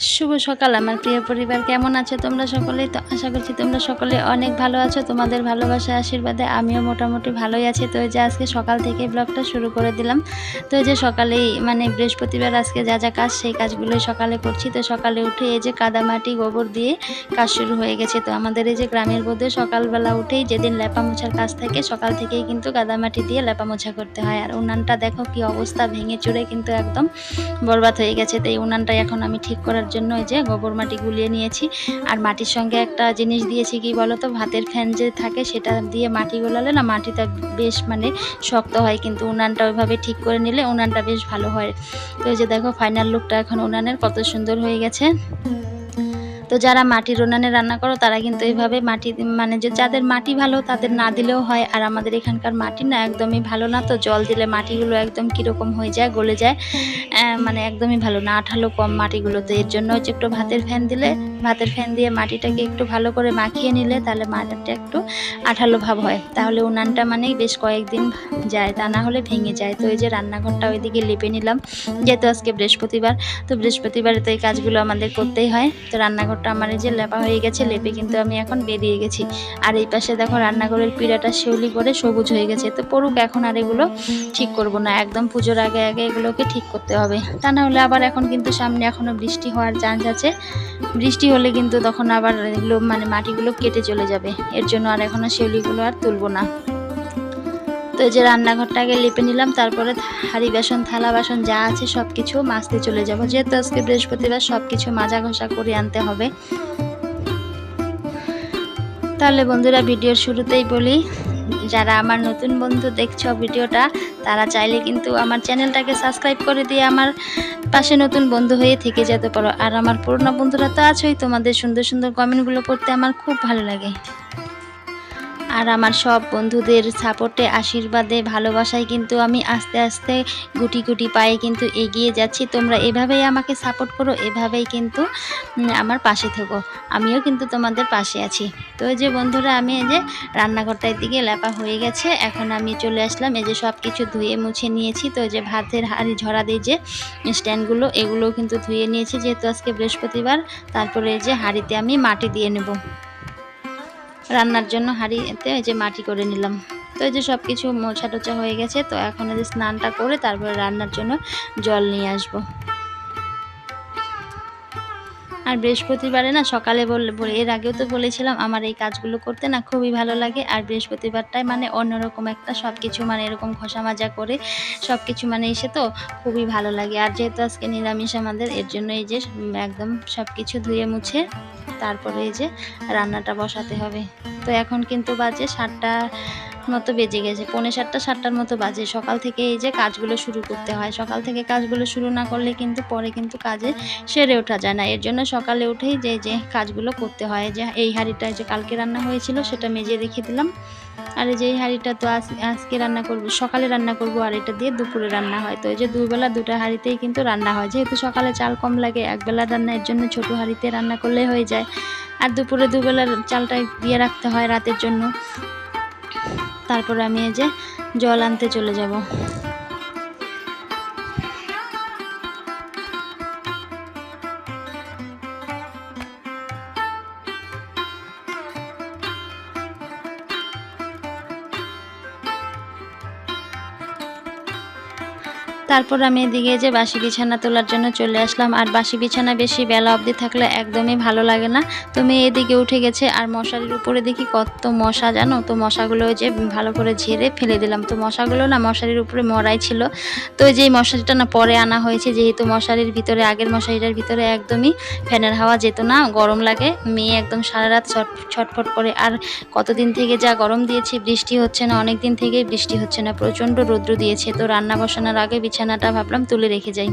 শুভ সকাল, আমার প্রিয় পরিবার। কেমন আছো তোমরা সকলেই? তো আশা করছি তোমরা সকলে অনেক ভালো আছো। তোমাদের ভালোবাসা, আশীর্বাদে আমিও মোটামুটি ভালোই আছি। তো যে আজকে সকাল থেকে ব্লগটা শুরু করে দিলাম। তো যে সকালেই মানে বৃহস্পতিবার আজকে যা যা কাজ, সেই কাজগুলোই সকালে করছি। তো সকালে উঠে এই যে কাদামাটি গোবর দিয়ে কাজ শুরু হয়ে গেছে। তো আমাদের এই যে গ্রামের বোধে সকালবেলা উঠেই যেদিন লেপা মোছার কাজ থাকে, সকাল থেকেই কিন্তু কাদামাটি দিয়ে লেপা মোছা করতে হয়। আর উনানটা দেখো কি অবস্থা, ভেঙে চুরে কিন্তু একদম বরবাদ হয়ে গেছে। তো এই উনানটা এখন আমি ঠিক করার জন্য এই যে গোবর মাটি গুলিয়ে নিয়েছি। আর মাটির সঙ্গে একটা জিনিস দিয়েছি কি বলতো? ভাতের ফ্যান যে থাকে সেটা দিয়ে মাটি গোলালে না মাটিটা বেশ মানে শক্ত হয়, কিন্তু উনানটা ওইভাবে ঠিক করে নিলে উনানটা বেশ ভালো হয়। তো এই যে দেখো ফাইনাল লুকটা এখন উনানের, কত সুন্দর হয়ে গেছে। তো যারা মাটির উনানে রান্না করো, তারা কিন্তু এইভাবে মাটি মানে যে যাদের মাটি ভালো তাদের না দিলেও হয়। আর আমাদের এখানকার মাটি না একদমই ভালো না, তো জল দিলে মাটিগুলো একদম কীরকম হয়ে যায়, গলে যায়। মানে একদমই ভালো না। আঠালো কম মাটিগুলোতে। এর জন্য হচ্ছে একটু ভাতের ফ্যান দিলে, ভাতের ফ্যান দিয়ে মাটিটাকে একটু ভালো করে মাখিয়ে নিলে তাহলে মাটিটা একটু আঠালো ভাব হয়। তাহলে উনানটা মানে বেশ কয়েকদিন যায়, তা না হলে ভেঙে যায়। তো এই যে রান্নাঘরটা ওইদিকে লেপে নিলাম, যেহেতু আজকে বৃহস্পতিবার, তো বৃহস্পতিবারে তো এই কাজগুলো আমাদের করতেই হয়। তো রান্নাঘরটা আমার এই যে লেপা হয়ে গেছে, লেপে কিন্তু আমি এখন বেরিয়ে গেছি। আর এই পাশে দেখো রান্নাঘরের পিড়াটা শিউলি করে সবুজ হয়ে গেছে। তো পড়ুক এখন আর এগুলো ঠিক করব না। একদম পুজোর আগে আগে এগুলোকে ঠিক করতে হবে। তা না হলে আবার এখন কিন্তু সামনে এখনও বৃষ্টি হওয়ার চান্স আছে। বৃষ্টি হলে কিন্তু তখন আবার এগুলো মানে মাটিগুলো কেটে চলে যাবে। এর জন্য আর এখনও শিউলিগুলো আর তুলবো না। তো যে রান্নাঘরটাকে লেপে নিলাম, তারপরে হাঁড়ি বাসন, থালা বাসন যা আছে সব কিছু মাজতে চলে যাব। যেহেতু আজকে বৃহস্পতিবার সব কিছু মাজা ঘষা করে আনতে হবে। তাহলে বন্ধুরা, ভিডিওর শুরুতেই বলি যারা আমার নতুন বন্ধু দেখছ ভিডিওটা, তারা চাইলে কিন্তু আমার চ্যানেলটাকে সাবস্ক্রাইব করে দিয়ে আমার পাশে নতুন বন্ধু হয়ে থেকে যেতে পারো। আর আমার পুরনো বন্ধুরা তো আছোই, তোমাদের সুন্দর সুন্দর কমেন্টগুলো পড়তে আমার খুব ভালো লাগে। আর আমার সব বন্ধুদের সাপোর্টে, আশীর্বাদে, ভালোবাসায় কিন্তু আমি আস্তে আস্তে গুটি গুটি পায়ে কিন্তু এগিয়ে যাচ্ছি। তোমরা এভাবেই আমাকে সাপোর্ট করো, এভাবেই কিন্তু আমার পাশে থেকো। আমিও কিন্তু তোমাদের পাশে আছি। তো যে বন্ধুরা, আমি এই যে রান্নাঘরটার দিকে লেপা হয়ে গেছে, এখন আমি চলে আসলাম। এই যে সব কিছু ধুয়ে মুছে নিয়েছি। তো যে ভাতের হাঁড়ি ঝরা দিয়ে যে স্ট্যান্ডগুলো, এগুলোও কিন্তু ধুয়ে নিয়েছি। যেহেতু আজকে বৃহস্পতিবার, তারপরে এই যে হাঁড়িতে আমি মাটি দিয়ে নেব। রান্নার জন্য হাঁড়িতে যে মাটি করে নিলাম। তো এই যে সব কিছু মোছা টোচা হয়ে গেছে, তো এখন এই যে স্নানটা করে তারপরে রান্নার জন্য জল নিয়ে আসব। আর বৃহস্পতিবারে না সকালে বলে এর আগেও তো বলেছিলাম আমার এই কাজগুলো করতে না খুবই ভালো লাগে। আর বৃহস্পতিবারটাই মানে অন্যরকম একটা সব কিছু মানে এরকম ঘষা মাজা করে সব কিছু মানে এসে তো খুবই ভালো লাগে। আর যেহেতু আজকে নিরামিষ আমাদের, এর জন্য এই যে একদম সব কিছু ধুয়ে মুছে তারপরে এই যে রান্নাটা বসাতে হবে। তো এখন কিন্তু বাজে সাতটা মতো বেজে গেছে। পৌনে সাতটা, সাতটার মতো বাজে। সকাল থেকে এই যে কাজগুলো শুরু করতে হয়। সকাল থেকে কাজগুলো শুরু না করলে কিন্তু পরে কিন্তু কাজে সেরে ওঠা যায় না। এর জন্য সকালে উঠেই যে যে কাজগুলো করতে হয়, যে এই হাঁড়িটা যে কালকে রান্না হয়েছিল সেটা মেজে রেখে দিলাম। আর যে এই হাঁড়িটা তো আজ, আজকে রান্না করব, সকালে রান্না করব আর এটা দিয়ে দুপুরে রান্না হয়। তো এই যে দুবেলা দুটো হাঁড়িতেই কিন্তু রান্না হয়। যেহেতু সকালে চাল কম লাগে, একবেলা রান্না, এর জন্য ছোটো হাঁড়িতে রান্না করলে হয়ে যায়। আর দুপুরে দুবেলার চালটা দিয়ে রাখতে হয় রাতের জন্য। তারপরে আমি এই যে জল আনতে চলে যাব। তারপর আমি এদিকে যে বাসি বিছানা তোলার জন্য চলে আসলাম। আর বাসি বিছানা বেশি বেলা অবধি থাকলে একদমই ভালো লাগে না। তো মেয়ে এদিকে উঠে গেছে, আর মশারির উপরে দেখি কত মশা জানো? তো মশাগুলো যে ভালো করে ঝেড়ে ফেলে দিলাম। তো মশাগুলো না মশারির উপরে মরাই ছিল। তো যে মশারিটা না পরে আনা হয়েছে, যেহেতু মশারির ভিতরে, আগের মশারিটার ভিতরে একদমই ফ্যানের হাওয়া যেত না, গরম লাগে। মেয়ে একদম সারা রাত ছট, ছটফট করে। আর কতদিন থেকে যা গরম দিয়েছে, বৃষ্টি হচ্ছে না অনেক দিন থেকেই বৃষ্টি হচ্ছে না, প্রচণ্ড রৌদ্র দিয়েছে। তো রান্না বসানোর আগে বিছানাটা ভাবলাম তুলে রেখে যাই।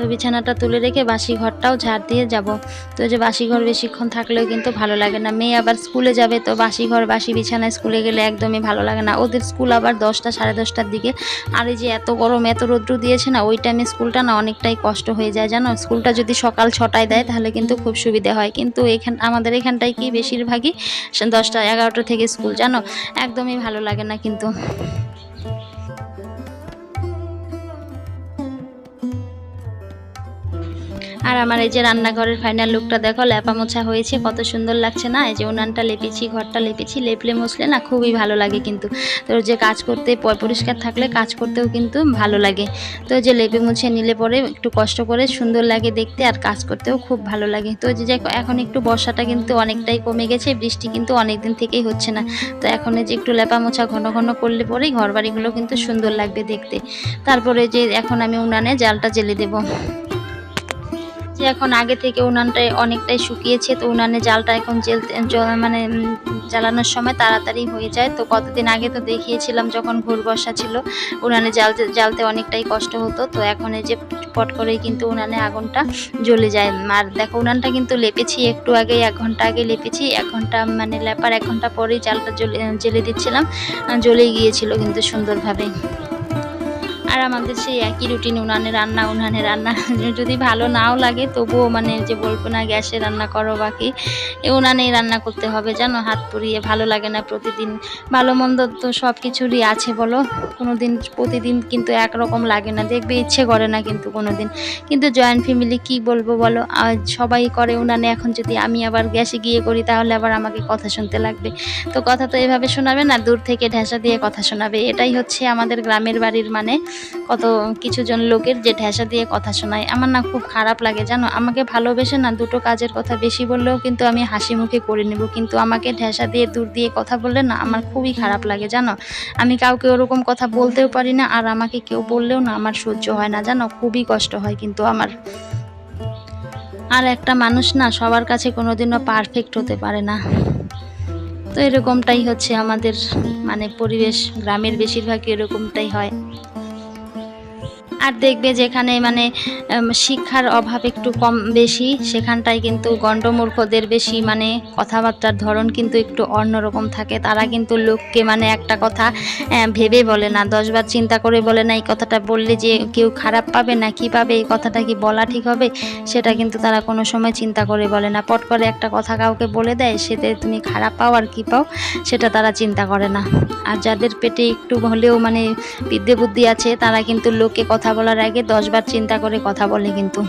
তো বিছানাটা তুলে রেখে বাসি ঘরটাও ঝাড় দিয়ে যাব। তো যে বাসি ঘর বেশিক্ষণ থাকলেও কিন্তু ভালো লাগে না। মেয়ে আবার স্কুলে যাবে, তো বাসি ঘর বাসি বিছানায় স্কুলে গেলে একদমই ভালো লাগে না। ওদের স্কুল আবার দশটা, সাড়ে দশটার দিকে। আর এই যে এত গরম, এত রৌদ্র দিয়েছে না, ওই টাইমে স্কুলটা না অনেকটাই কষ্ট হয়ে যায়, জানো? স্কুলটা যদি সকাল ছটায় দেয়, তাহলে কিন্তু খুব সুবিধা হয়। কিন্তু এখান, আমাদের এখানটায় কি বেশিরভাগই দশটা, এগারোটা থেকে স্কুল, জানো? একদমই ভালো লাগে না কিন্তু। আর আমার এই যে রান্নাঘরের ফাইনাল লুকটা দেখো লেপা মোছা হয়েছে, কত সুন্দর লাগছে না? এই যে উনানটা লেপেছি, ঘরটা লেপেছি, লেপলে মুছলে না খুবই ভালো লাগে কিন্তু। তো যে কাজ করতে পরিষ্কার থাকলে কাজ করতেও কিন্তু ভালো লাগে। তো যে লেপে মুছে নিলে পরে একটু কষ্ট করে সুন্দর লাগে দেখতে আর কাজ করতেও খুব ভালো লাগে। তো যে এখন একটু বর্ষাটা কিন্তু অনেকটাই কমে গেছে, বৃষ্টি কিন্তু অনেক দিন থেকেই হচ্ছে না। তো এখন যে একটু লেপা মোছা ঘন ঘন করলে পরেই ঘর বাড়িগুলো কিন্তু সুন্দর লাগবে দেখতে। তারপরে যে এখন আমি উনানে জালটা জেলে দেবো। যে এখন আগে থেকে উনানটাই অনেকটাই শুকিয়েছে তো উনানে জালটা এখন জেলতে জ- মানে জ্বালানোর সময় তাড়াতাড়ি হয়ে যায়। তো কতদিন আগে তো দেখিয়েছিলাম যখন ঘুর বসা ছিল উনানে জ্বালতে জ্বালতে অনেকটাই কষ্ট হতো। তো এখন এই যে পট করেই কিন্তু উনানে আগুনটা জ্বলে যায়। আর দেখো উনানটা কিন্তু লেপেছি একটু আগে এক ঘণ্টা আগে লেপেছি এক ঘণ্টা মানে লেপার এক ঘণ্টা পরেই জালটা জ্বলে জেলে দিচ্ছিলাম। আহ, জ্বলেই গিয়েছিল কিন্তু সুন্দরভাবে আর আমাদের সেই একই রুটিন উনানে রান্না উনানে রান্না। যদি ভালো নাও লাগে, তবুও মানে যে বলব না, গ্যাসে রান্না করো বাকি। উনানেই রান্না করতে হবে, জানো? হাত পুড়িয়ে ভালো লাগে না প্রতিদিন। ভালো মন্দ তো সব কিছুরই আছে বলো। কোনো দিন প্রতিদিন কিন্তু একরকম লাগে না। দেখবে ইচ্ছে করে না কিন্তু কোনো দিন কিন্তু জয়েন্ট ফ্যামিলি কি বলব বলো? সবাই করে উনানে। এখন যদি আমি আবার গ্যাসে গিয়ে করি, তাহলে আবার আমাকে কথা শুনতে লাগবে। তো কথা তো এভাবে শোনাবে না, দূর থেকে ঢেঁসা দিয়ে কথা শোনাবে। এটাই হচ্ছে আমাদের গ্রামের বাড়ির মানে। কত কিছু জন লোকের যে ঢেঁসা দিয়ে কথা শোনায়। আমার না খুব খারাপ লাগে, জানো? আমাকে ভালোবেসে না দুটো কাজের কথা বেশি বললেও কিন্তু আমি হাসি মুখে করে নেব। কিন্তু আমাকে ঢেঁসা দিয়ে, দূর দিয়ে কথা বললে না আমার খুবই খারাপ লাগে, জানো? আমি কাউকে ওরকম কথা বলতেও পারি না, আর আমাকে কেউ বললেও না আমার সহ্য হয় না, জানো? খুবই কষ্ট হয় কিন্তু আমার। আর একটা মানুষ না সবার কাছে কোনোদিনও পারফেক্ট হতে পারে না। তো এরকমটাই হচ্ছে আমাদের মানে পরিবেশ, গ্রামের বেশিরভাগই এরকমটাই হয়। আর দেখবে যেখানে মানে শিক্ষার অভাব একটু কম বেশি, সেখানটায় কিন্তু গণ্ডমূর্খদের বেশি মানে কথাবার্তার ধরন কিন্তু একটু অন্যরকম থাকে। তারা কিন্তু লোককে মানে একটা কথা ভেবে বলে না, দশবার চিন্তা করে বলে না, এই কথাটা বললে যে কেউ খারাপ পাবে না, কি পাবে, এই কথাটা কি বলা ঠিক হবে? সেটা কিন্তু তারা কোনো সময় চিন্তা করে বলে না। পট করে একটা কথা কাউকে বলে দেয়, সেতে তুমি খারাপ পাও আর কি পাও, সেটা তারা চিন্তা করে না। আর যাদের পেটে একটু হলেও মানে বিদ্যে বুদ্ধি আছে, তারা কিন্তু লোককে কথা বলার আগে দশবার চিন্তা করে কথা বলে কিন্তু।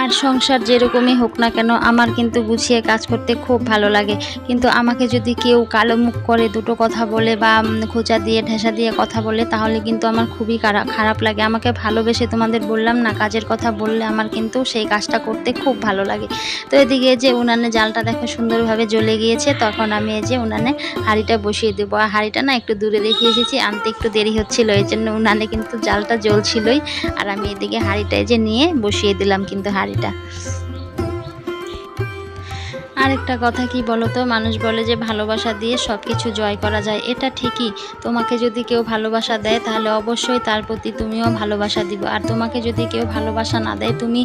আর সংসার যেরকমই হোক না কেন, আমার কিন্তু গুছিয়ে কাজ করতে খুব ভালো লাগে। কিন্তু আমাকে যদি কেউ কালো মুখ করে দুটো কথা বলে বা খোঁচা দিয়ে ঢেসা দিয়ে কথা বলে, তাহলে কিন্তু আমার খুবই খারাপ লাগে। আমাকে ভালোবেসে তোমাদের বললাম না, কাজের কথা বললে আমার কিন্তু সেই কাজটা করতে খুব ভালো লাগে। তো এদিকে যে উনানে জালটা দেখো সুন্দরভাবে জ্বলে গিয়েছে, তখন আমি এই যে উনানে হাঁড়িটা বসিয়ে দেবো। আর হাঁড়িটা না একটু দূরে রেখে এসেছি, আনতে একটু দেরি হচ্ছিল, এই জন্য উনানে কিন্তু জালটা জ্বলছিলই। আর আমি এদিকে হাঁড়িটায় যে নিয়ে বসিয়ে দিলাম, কিন্তু হাঁড়িটা আরেকটা কথা কি বলো তো মানুষ বলে যে ভালোবাসা দিয়ে সব কিছু জয় করা যায়। এটা ঠিকই। তোমাকে যদি কেউ ভালোবাসা দেয়, তাহলে অবশ্যই তার প্রতি তুমিও ভালোবাসা দিব। আর তোমাকে যদি কেউ ভালোবাসা না দেয়, তুমি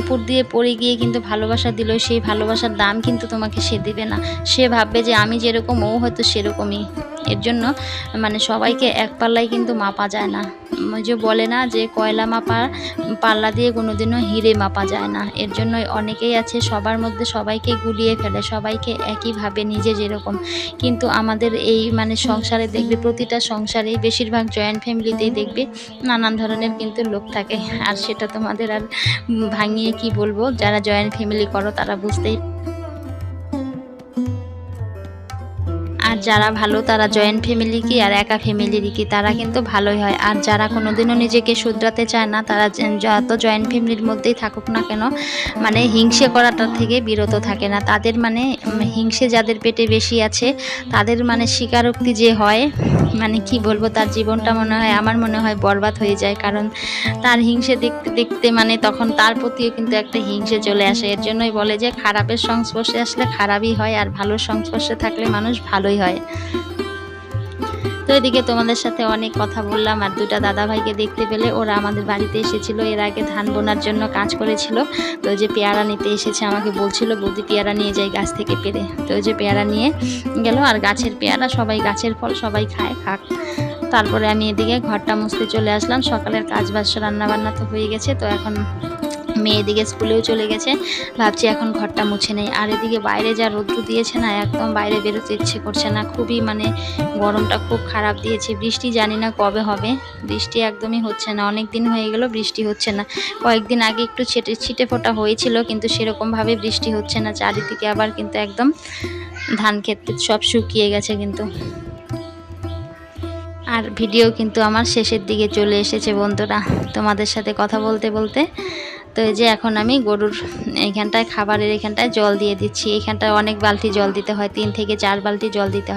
উপর দিয়ে পড়ে গিয়ে কিন্তু ভালোবাসা দিল সেই ভালোবাসার দাম কিন্তু তোমাকে সে দিবে না। সে ভাববে যে আমি যেরকম, ও হয়তো সেরকমই। এর জন্য মানে সবাইকে এক পাল্লায় কিন্তু মাপা যায় না। যে বলে না যে কয়লা মাপা, পাল্লা দিয়ে কোনোদিনও হিরে মাপা যায় না। এর জন্য অনেকেই আছে, সবার মধ্যে সবাইকে গুলিয়ে ফেলে, সবাইকে একইভাবে নিজে যেরকম। কিন্তু আমাদের এই মানে সংসারে দেখবে, প্রতিটা সংসারেই বেশিরভাগ জয়েন্ট ফ্যামিলিতেই দেখবে নানান ধরনের কিন্তু লোক থাকে। আর সেটা তোমাদের আর ভাঙিয়ে কি বলব? যারা জয়েন্ট ফ্যামিলি করো তারা বুঝতেই যারা ভালো তারা জয়েন্ট ফ্যামিলি কি আর একা ফ্যামিলিরই কি? তারা কিন্তু ভালোই হয়। আর যারা কোনোদিনও নিজেকে শুধরাতে চায় না, তারা যত জয়েন্ট ফ্যামিলির মধ্যেই থাকুক না কেন মানে হিংসে করাটা থেকে বিরত থাকে না। তাদের মানে হিংসে যাদের পেটে বেশি আছে, তাদের মানে স্বীকারোক্তি যে হয় মানে কি বলব, তার জীবনটা মনে হয়, আমার মনে হয় বরবাদ হয়ে যায়। কারণ তার হিংসে দেখতে দেখতে মানে তখন তার প্রতিও কিন্তু একটা হিংসে চলে আসে। এর জন্যই বলে যে, খারাপের সংস্পর্শে আসলে খারাপই হয়, আর ভালোর সংস্পর্শে থাকলে মানুষ ভালোই হয়। তো এদিকে তোমাদের সাথে অনেক কথা বললাম আর দুটা দাদা ভাইকে দেখতে পেলে ওরা আমাদের বাড়িতে এসেছিল। এর আগে ধান বোনার জন্য কাজ করেছিল। তো যে পেয়ারা নিতে এসেছে আমাকে বলছিল, বৌদি পেয়ারা নিয়ে যাই গাছ থেকে পেরে। তো যে পেয়ারা নিয়ে গেল আর গাছের পেয়ারা, সবাই গাছের ফল, সবাই খায়, খাক। তারপরে আমি এদিকে ঘরটা মুছতে চলে আসলাম। সকালের কাজ বাজ রান্না বান্না তো হয়ে গেছে। তো এখন মেয়ে এদিকে স্কুলেও চলে গেছে। ভাবছি এখন ঘরটা মুছে নেই। আর এদিকে বাইরে যা রৌদ্র দিয়েছে না, একদম বাইরে বেরোতে ইচ্ছে করছে না। খুবই মানে গরমটা খুব খারাপ দিয়েছে। বৃষ্টি জানি না কবে হবে। বৃষ্টি একদমই হচ্ছে না। অনেক দিন হয়ে গেল বৃষ্টি হচ্ছে না। কয়েকদিন আগে একটু ছিটে ছিটে ফোটা হয়েছিল, কিন্তু সেরকমভাবে বৃষ্টি হচ্ছে না। চারিদিকে আবার কিন্তু একদম ধান ক্ষেত সব শুকিয়ে গেছে কিন্তু। আর ভিডিও কিন্তু আমার শেষের দিকে চলে এসেছে বন্ধুরা। তোমাদের সাথে কথা বলতে বলতে তো এই যে এখন আমি গরুর এইখানটায় খাবারের এখানটায় জল দিয়ে দিচ্ছি। এখানটায় অনেক বালতি জল দিতে হয়, তিন থেকে চার বালতি জল দিতে হয়।